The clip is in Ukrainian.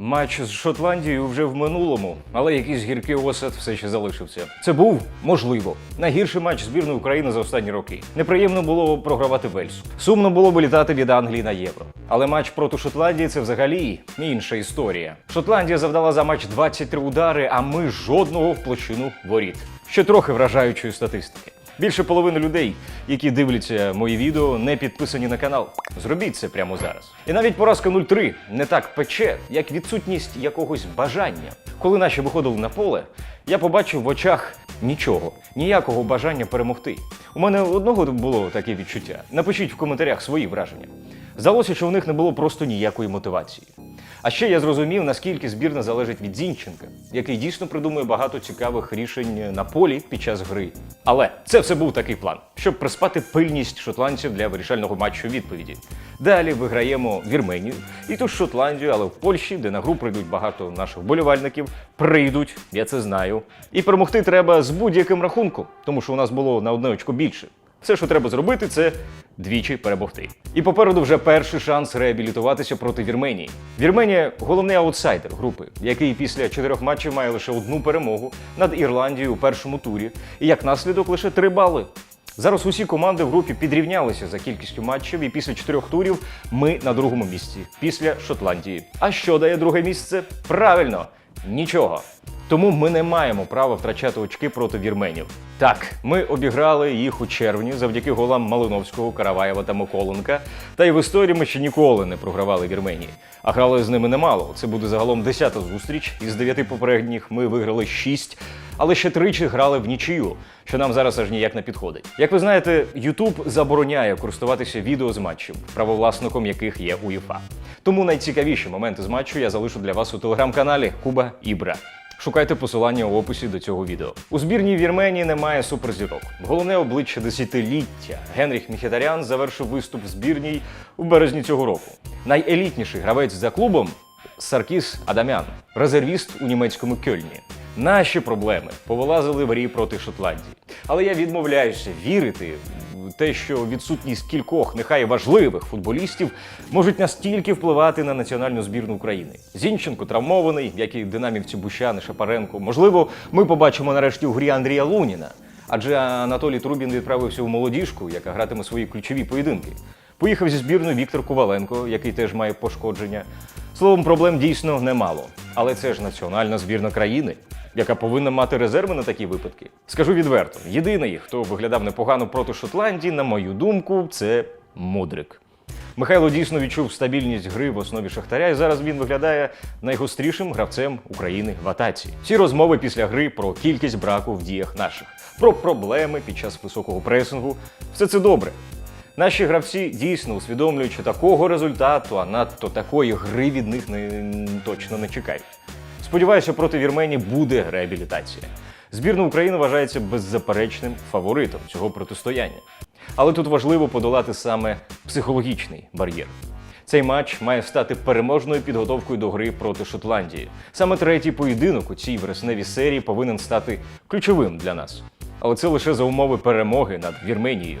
Матч з Шотландією вже в минулому, але якийсь гіркий осад все ще залишився. Це був, можливо, найгірший матч збірної України за останні роки. Неприємно було програвати Вельсу. Сумно було вилітати від Англії на євро. Але матч проти Шотландії це взагалі інша історія. Шотландія завдала за матч 23 удари, а ми жодного в площину воріт. Ще трохи вражаючої статистики. Більше половини людей, які дивляться мої відео, не підписані на канал. Зробіть це прямо зараз. І навіть поразка 0-3 не так пече, як відсутність якогось бажання. Коли наші виходили на поле, я побачив в очах нічого, ніякого бажання перемогти. У мене одного було таке відчуття. Напишіть в коментарях свої враження. Здалося, що в них не було просто ніякої мотивації. А ще я зрозумів, наскільки збірна залежить від Зінченка, який дійсно придумує багато цікавих рішень на полі під час гри. Але це все був такий план, щоб приспати пильність шотландців для вирішального матчу відповіді. Далі виграємо Вірменію і ту Шотландію, але в Польщі, де на гру прийдуть багато наших вболівальників, прийдуть, я це знаю. І перемогти треба з будь-яким рахунком, тому що у нас було на одне очко більше. Все, що треба зробити, це двічі перемогти. І попереду вже перший шанс реабілітуватися проти Вірменії. Вірменія головний аутсайдер групи, який після чотирьох матчів має лише одну перемогу над Ірландією у першому турі, і як наслідок лише три бали. Зараз усі команди в групі підрівнялися за кількістю матчів, і після чотирьох турів ми на другому місці після Шотландії. А що дає друге місце? Правильно, нічого. Тому ми не маємо права втрачати очки проти вірменів. Так, ми обіграли їх у червні завдяки голам Малиновського, Караваєва та Миколенка. Та й в історії ми ще ніколи не програвали Вірменії. А грали з ними немало. Це буде загалом десята зустріч. Із дев'яти попередніх ми виграли шість, але ще тричі грали в нічию, що нам зараз аж ніяк не підходить. Як ви знаєте, YouTube забороняє користуватися відео з матчів, правовласником яких є УЄФА. Тому найцікавіші моменти з матчу я залишу для вас у телеграм-каналі Куба Ібра. Шукайте посилання у описі до цього відео. У збірній Вірменії немає суперзірок. Головне обличчя десятиліття Генріх Міхітарян завершив виступ в збірній у березні цього року. Найелітніший гравець за клубом Саркіс Адамян, резервіст у німецькому Кьольні. Наші проблеми повилазили в рі проти Шотландії. Але я відмовляюся вірити те, що відсутність кількох, нехай важливих футболістів можуть настільки впливати на національну збірну України. Зінченко травмований, як і динамівці Бущани, Шапаренко. Можливо, ми побачимо нарешті у грі Андрія Луніна. Адже Анатолій Трубін відправився у молодіжку, яка гратиме свої ключові поєдинки. Поїхав зі збірною Віктор Коваленко, який теж має пошкодження. Словом, проблем дійсно немало. Але це ж національна збірна країни, яка повинна мати резерви на такі випадки. Скажу відверто: єдиний, хто виглядав непогано проти Шотландії, на мою думку, це Мудрик. Михайло дійсно відчув стабільність гри в основі Шахтаря, і зараз він виглядає найгострішим гравцем України в атаці. Ці розмови після гри про кількість браку в діях наших, про проблеми під час високого пресингу. Все це добре. Наші гравці дійсно усвідомлюють, що такого результату, а надто такої гри від них не, точно не чекають. Сподіваюся, проти Вірменії буде реабілітація. Збірна України вважається беззаперечним фаворитом цього протистояння. Але тут важливо подолати саме психологічний бар'єр. Цей матч має стати переможною підготовкою до гри проти Шотландії. Саме третій поєдинок у цій вересневій серії повинен стати ключовим для нас. Але це лише за умови перемоги над Вірменією.